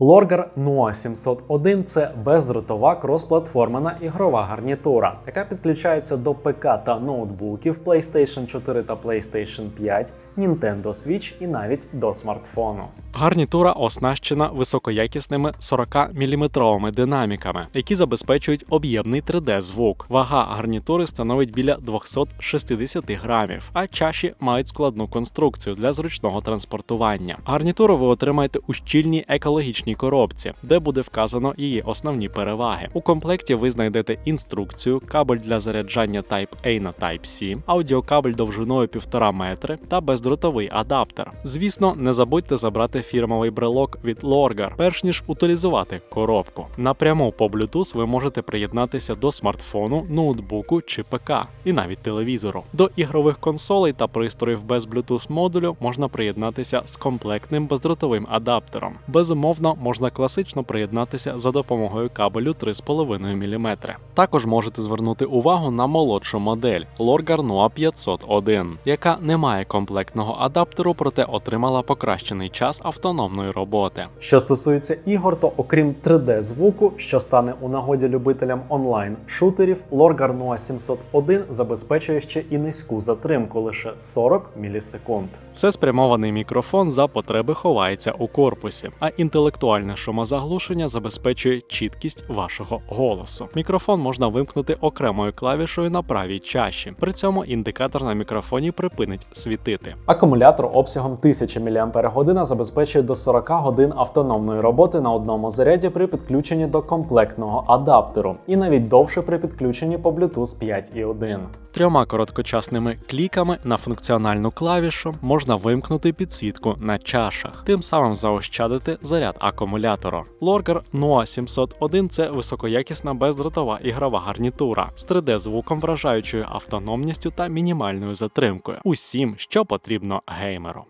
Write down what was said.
Lorgar NUA 701 це бездротова кросплатформена ігрова гарнітура, яка підключається до ПК та ноутбуків PlayStation 4 та PlayStation 5, Nintendo Switch і навіть до смартфону. Гарнітура оснащена високоякісними 40-мм динаміками, які забезпечують об'ємний 3D-звук. Вага гарнітури становить біля 260 грамів, а чаші мають складну конструкцію для зручного транспортування. Гарнітуру ви отримаєте у щільній екологічній коробці, де буде вказано її основні переваги. У комплекті ви знайдете інструкцію, кабель для заряджання Type-A на Type-C, аудіокабель довжиною 1,5 метри та бездротовий адаптер. Звісно, не забудьте забрати фірмовий брелок від Lorgar, перш ніж утилізувати коробку. Напряму по Bluetooth ви можете приєднатися до смартфону, ноутбуку чи ПК, і навіть телевізору. До ігрових консолей та пристроїв без Bluetooth модулю можна приєднатися з комплектним бездротовим адаптером. Безумовно, можна класично приєднатися за допомогою кабелю 3,5 мм. Також можете звернути увагу на молодшу модель Lorgar NUA 501, яка не має комплектного адаптеру, проте отримала покращений час автономної роботи. Що стосується ігор, то окрім 3D звуку, що стане у нагоді любителям онлайн шутерів, Lorgar NUA 701 забезпечує ще і низьку затримку лише 40 мілісекунд. Все спрямований мікрофон за потреби ховається у корпусі, а інтелектуальне шумозаглушення забезпечує чіткість вашого голосу. Мікрофон можна вимкнути окремою клавішою на правій чаші. При цьому індикатор на мікрофоні припинить світити. Акумулятор обсягом 1000 мАч забезпечує до 40 годин автономної роботи на одному заряді при підключенні до комплектного адаптеру, і навіть довше при підключенні по Bluetooth 5.1. Трьома короткочасними кліками на функціональну клавішу можна вимкнути підсвітку на чашах, тим самим заощадити заряд акумулятору. Lorgar NUA 701 це високоякісна бездротова ігрова гарнітура з 3D-звуком, вражаючою автономністю та мінімальною затримкою. Усім, що потрібно геймеру.